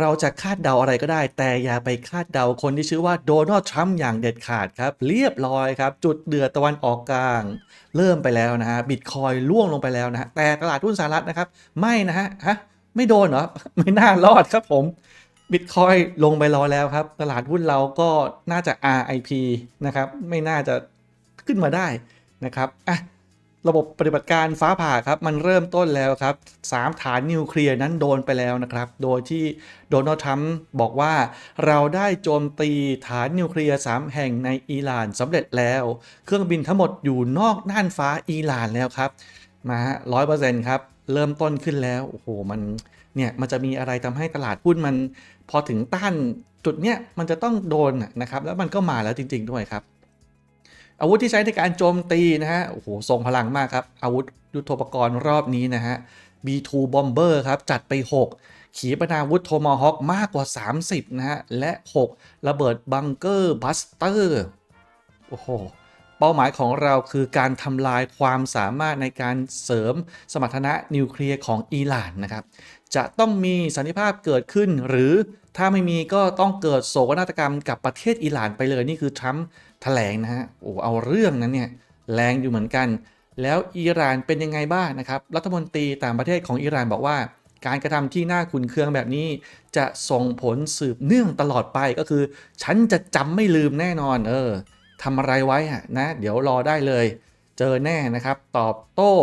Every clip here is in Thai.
เราจะคาดเดาอะไรก็ได้ แต่อย่าไปคาดเดาคนที่ชื่อว่าโดนัลด์ทรัมป์อย่างเด็ดขาดครับ เรียบร้อยครับ จุดเดือดตะวันออกกลาง เริ่มไปแล้วนะฮะบิตคอยล่วงลงไปแล้วนะฮะแต่ตลาดหุ้นสหรัฐนะครับ ไม่นะฮะฮะไม่โดนเหรอไม่น่ารอดครับผมบิตคอยลงไปรอแล้วครับ ตลาดหุ้นเราก็น่าจะ RIP นะครับ ไม่น่าจะขึ้นมาได้นะครับอะ ระบบปฏิบัติการฟ้าผ่าครับมันเริ่มต้นแล้วครับสามฐานนิวเคลียร์นั้นโดนไปแล้วนะครับ โดยที่โดนัลด์ทรัมป์บอกว่าเราได้โจมตีฐานนิวเคลียร์3แห่งในอิหร่านสำเร็จแล้ว เครื่องบินทั้งหมดอยู่นอกน่านฟ้าอิหร่านแล้วครับมาร้อยเปอร์เซ็นต์ครับเริ่มต้นขึ้นแล้วโอ้โหมันเนี่ยมันจะมีอะไรทำให้ตลาดหุ้นมันพอถึงต้านจุดเนี้ยมันจะต้องโดนนะครับแล้วมันก็มาแล้วจริง ๆ ด้วยครับ อาวุธที่ใช้ในการโจมตีนะฮะ โอ้โห ทรงพลังมากครับ อาวุธยุทโธปกรณ์รอบนี้นะฮะ B2 Bomber ครับ จัดไป 6 ขีปนาวุธโทมฮอคมากกว่า 30 นะฮะ และ 6 ระเบิดบังเกอร์บัสเตอร์ โอ้โห เป้าหมายของเราคือการทำลายความสามารถในการเสริมสมรรถนะนิวเคลียร์ของอิหร่านนะครับ จะต้องมีสันติภาพเกิดขึ้น หรือถ้าไม่มีก็ต้องเกิดโศกนาฏกรรมกับประเทศอิหร่านไปเลยนี่คือทรัมป์แถลงนะฮะโอ้เอาเรื่องนั้นเนี่ยแรงอยู่เหมือนกัน แล้วอิหร่านเป็นยังไงบ้างนะครับ รัฐมนตรีต่างประเทศของอิหร่านบอกว่า การกระทำที่น่าขุนเคืองแบบนี้ จะส่งผลสืบเนื่องตลอดไปก็คือ ฉันจะจำไม่ลืมแน่นอนเออ ทำอะไรไว้ะนะ เดี๋ยวรอได้เลย เจอแน่นะครับ ตอบโต้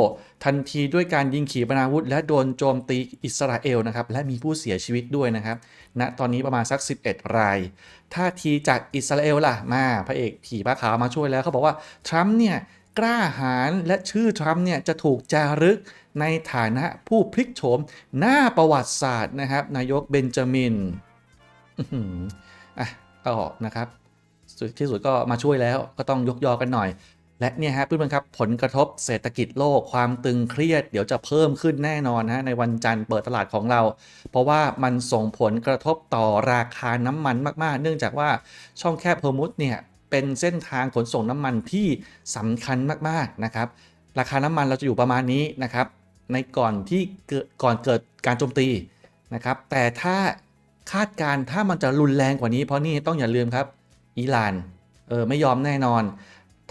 ทันทีด้วยการยิงขีปนาวุธ และโดนโจมตีอิสราเอลนะครับ และมีผู้เสียชีวิตด้วยนะครับณนะตอนนี้ประมาณสัก 11 รายท่าทีจากอิสราเอลล่ะมาพระเอกผีผ้าขาวมาช่วยแล้วเขาบอกว่าทรัมป์เนี่ยกล้าหาญและชื่อทรัมป์เนี่ยจะถูกจารึกในฐานะผู้พลิกโฉมหน้าประวัติศาสตร์นะครับ นายกเบนจามินอะก็นะครับ ที่สุดก็มาช่วยแล้วก็ต้องยกยอกันหน่อย และเนี่ยฮะเพื่อนๆครับผลกระทบเศรษฐกิจโลกความตึงเครียด เดี๋ยวจะเพิ่มขึ้นแน่นอนฮะในวันจันทร์เปิดตลาดของเรา เพราะว่ามันส่งผลกระทบต่อราคาน้ำมันมากๆ เนื่องจากว่าช่องแคบเฮอร์มุสเนี่ยเป็นเส้นทางขนส่งน้ำมันที่สำคัญมากๆนะครับราคาน้ำมันเราจะอยู่ประมาณนี้นะครับในก่อนที่เกิดก่อนเกิดการโจมตีนะครับแต่ถ้าคาดการ์ถ้ามันจะรุนแรงกว่านี้เพราะนี่ต้องอย่าลืมครับ อิหร่านเออไม่ยอมแน่นอน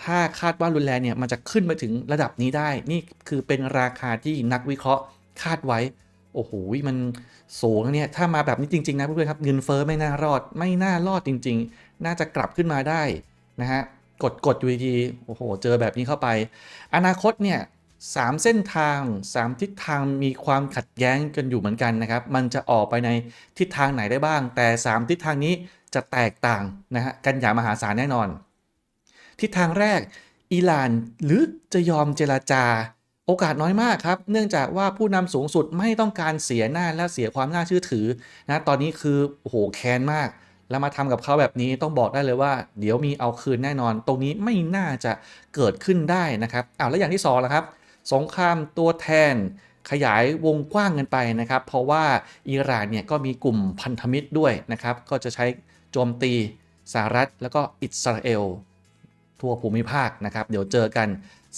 ถ้าคาดว่ารุนแรงเนี่ยมันจะขึ้นไปถึงระดับนี้ได้ นี่คือเป็นราคาที่นักวิเคราะห์คาดไว้ โอ้โหมันสูงเนี่ยถ้ามาแบบนี้จริง ๆ นะเพื่อนๆครับเงินเฟ้อไม่น่ารอดไม่น่ารอดจริง ๆ น่าจะกลับขึ้นมาได้นะฮะกดกดอยู่ดีโอ้โห เจอแบบนี้เข้าไป อนาคตเนี่ย สามเส้นทาง 3 ทิศทางมีความขัดแย้งกันอยู่เหมือนกันนะครับ มันจะออกไปในทิศทางไหนได้บ้าง แต่ 3 ทิศทางนี้จะแตกต่างนะฮะกันอย่างมหาศาลแน่นอน ทิศทางแรกอิหร่านหรือจะยอมเจราจา โอกาสน้อยมากครับ เนื่องจากว่าผู้นำสูงสุดไม่ต้องการเสียหน้าและเสียความน่าเชื่อถือนะตอนนี้คือโอ้โหแค้นมาก แล้วมาทำกับเขาแบบนี้ต้องบอกได้เลยว่า เดี๋ยวมีเอาคืนแน่นอน ตรงนี้ไม่น่าจะเกิดขึ้นได้นะครับอ้าวแล้วอย่างที่สองล่ะครับ สงครามตัวแทนขยายวงกว้างกันไปนะครับ เพราะว่าอิหร่านเนี่ยก็มีกลุ่มพันธมิตรด้วยนะครับ ก็จะใช้โจมตีสหรัฐแล้วก็อิสราเอล ทั่วภูมิภาคนะครับ เดี๋ยวเจอกัน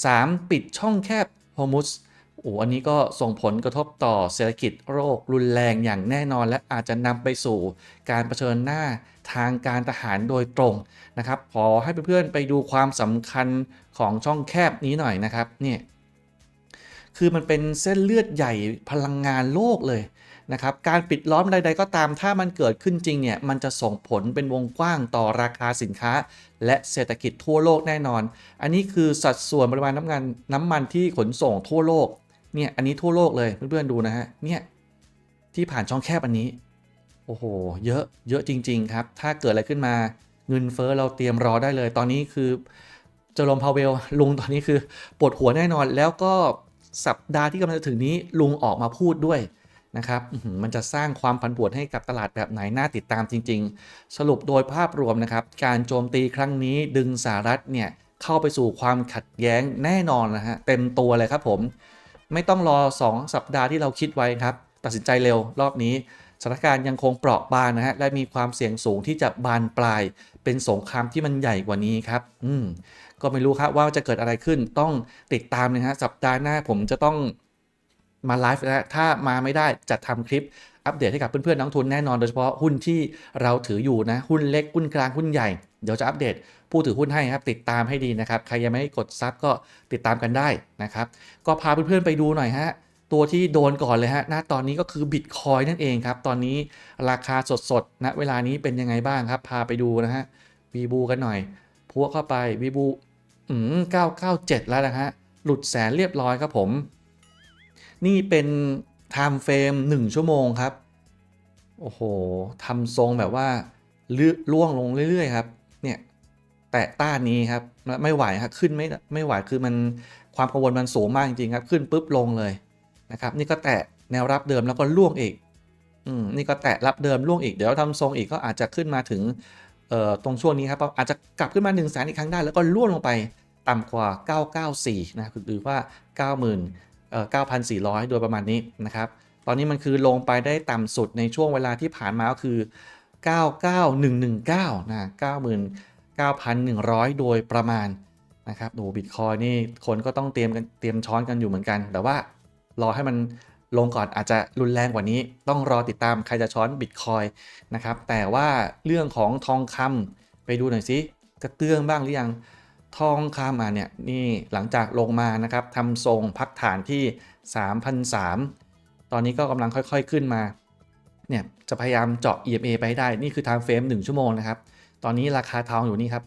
3. ปิดช่องแคบฮอมุสโอ้อันนี้ก็ส่งผลกระทบต่อเศรษฐกิจโรครุนแรงอย่างแน่นอน และอาจจะนำไปสู่การเผชิญหน้าทางการทหารโดยตรงนะครับขอให้เพื่อนๆไปดูความสำคัญของช่องแคบนี้หน่อยนะครับเนี่ย คือมันเป็นเส้นเลือดใหญ่พลังงานโลกเลยนะครับการปิดล้อมใด ๆ ก็ตามถ้ามันเกิดขึ้นจริงเนี่ยมันจะส่งผลเป็นวงกว้างต่อราคาสินค้า และเศรษฐกิจทั่วโลกแน่นอน อันนี้คือสัดส่วนปริมาณน้ำมันน้ำมันที่ขนส่งทั่วโลกเนี่ยอันนี้ทั่วโลกเลยเพื่อนๆดูนะฮะเนี่ยที่ผ่านช่องแคบอันนี้โอ้โห เยอะเยอะจริง ๆ ครับ ถ้าเกิดอะไรขึ้นมาเงินเฟ้อเราเตรียมรอได้เลย ตอนนี้คือเจอร์โรมพาวเวลลุงตอนนี้คือปวดหัวแน่นอนแล้วก็ สัปดาห์ที่กำลังจะถึงนี้ลุงออกมาพูดด้วยนะครับมันจะสร้างความผันผวนให้กับตลาดแบบไหน น่าติดตามจริง ๆ สรุปโดยภาพรวมนะครับ การโจมตีครั้งนี้ดึงสหรัฐเนี่ยเข้าไปสู่ความขัดแย้งแน่นอนนะฮะเต็มตัวเลยครับผม ไม่ต้องรอ 2 สัปดาห์ที่เราคิดไว้ครับ ตัดสินใจเร็วรอบนี้ สถานการณ์ยังคงเปราะบางนะฮะและมีความเสี่ยงสูงที่จะบานปลาย เป็นสงครามที่มันใหญ่กว่านี้ครับ อืมก็ไม่รู้ครับว่าจะเกิดอะไรขึ้นต้องติดตามนะฮะสัปดาห์หน้าผมจะต้องมาไลฟ์นะถ้ามาไม่ได้จะทำคลิปอัปเดตให้กับเพื่อนๆนักลงทุนแน่นอนโดยเฉพาะหุ้นที่เราถืออยู่นะหุ้นเล็กหุ้นกลางหุ้นใหญ่เดี๋ยวจะอัปเดตผู้ถือหุ้นให้ครับติดตามให้ดีนะครับ ใครยังไม่กดซับก็ติดตามกันได้นะครับ ก็พาเพื่อนๆไปดูหน่อยฮะ ตัวที่โดนก่อนเลยฮะณตอนนี้ก็คือบิตคอยนั่นเองครับ ตอนนี้ราคาสดๆณเวลานี้เป็นยังไงบ้างครับ พาไปดูนะฮะวีบูกันหน่อย พัวเข้าไปวีบูอืม997 แล้วนะฮะ หลุดแสนเรียบร้อยครับผม นี่เป็นไทม์เฟรม1 ชั่วโมงครับ โอ้โหทำทรงแบบว่าลื่ล่วงลงเรื่อยๆครับ เนี่ย แตะต้านนี้ครับ ไม่ไหวครับขึ้นไม่ไม่ไหวคือมันความกังวลมันสูงมากจริงๆครับ ขึ้นปุ๊บลงเลย นะครับ นี่ก็แตะแนวรับเดิมแล้วก็ล่วงอีก อืม นี่ก็แตะรับเดิมล่วงอีก เดี๋ยวทำทรงอีกก็อาจจะขึ้นมาถึง เอ่อ ตรงช่วงนี้ครับ อาจจะกลับขึ้นมา1นึ่งแสนอีกครั้งได้ แล้วก็ล่วงลงไปต่ำกว่า 994 นะหรือว่า 90,000เอ่อ9,400 โดยประมาณนี้นะครับ ตอนนี้มันคือลงไปได้ต่ำสุดในช่วงเวลาที่ผ่านมาก็คือ 99119 นะ 99,100 โดยประมาณนะครับโอ้บิตคอยนี่คนก็ต้องเตรียมกันเตรียมช้อนกันอยู่เหมือนกัน แต่ว่า รอให้มันลงก่อนอาจจะรุนแรงกว่านี้ ต้องรอติดตามใครจะช้อนบิตคอยนะครับ แต่ว่าเรื่องของทองคำไปดูหน่อยสิกระเตื้องบ้างหรือยังทองคำอะเนี่ยนี่หลังจากลงมานะครับทำทรงพักฐานที่ 3,003 ตอนนี้ก็กำลังค่อยๆขึ้นมาเนี่ยจะพยายามเจาะ EMA ไปให้ได้ นี่คือ time frame 1 ชั่วโมงนะครับ ตอนนี้ราคาทองอยู่นี่ครับ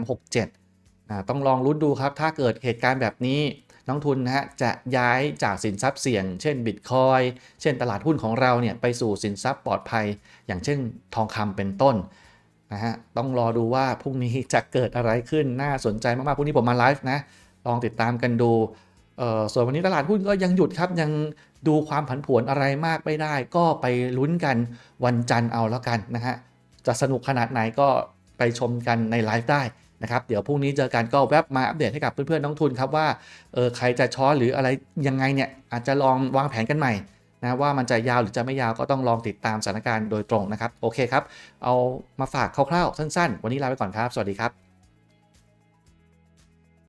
3,367อ่าต้องลองลุ้นดูครับ ถ้าเกิดเหตุการณ์แบบนี้ นักทุนนะฮะจะย้ายจากสินทรัพย์เสี่ยง เช่นบิตคอยเช่นตลาดหุ้นของเราเนี่ยไปสู่สินทรัพย์ปลอดภัย อย่างเช่นทองคำเป็นต้นนะฮะต้องรอดูว่าพรุ่งนี้จะเกิดอะไรขึ้นน่าสนใจมากๆพรุ่งนี้ผมมาไลฟ์นะลองติดตามกันดูเอ่อส่วนวันนี้ตลาดหุ้นก็ยังหยุดครับยังดูความผันผวนอะไรมากไม่ได้ ก็ไปลุ้นกันวันจันทร์เอาแล้วกันนะฮะจะสนุกขนาดไหนก็ไปชมกันในไลฟ์ได้ นะครับ เดี๋ยวพรุ่งนี้เจอกันก็แวบมาอัปเดตให้กับเพื่อนๆน้องทุนครับว่าเออใครจะช้อนหรืออะไรยังไงเนี่ยอาจจะลองวางแผนกันใหม่นะว่ามันจะยาวหรือจะไม่ยาวก็ต้องลองติดตามสถานการณ์โดยตรงนะครับ โอเคครับ เอามาฝากคร่าวๆสั้นๆ วันนี้ลาไปก่อนครับ สวัสดีครับ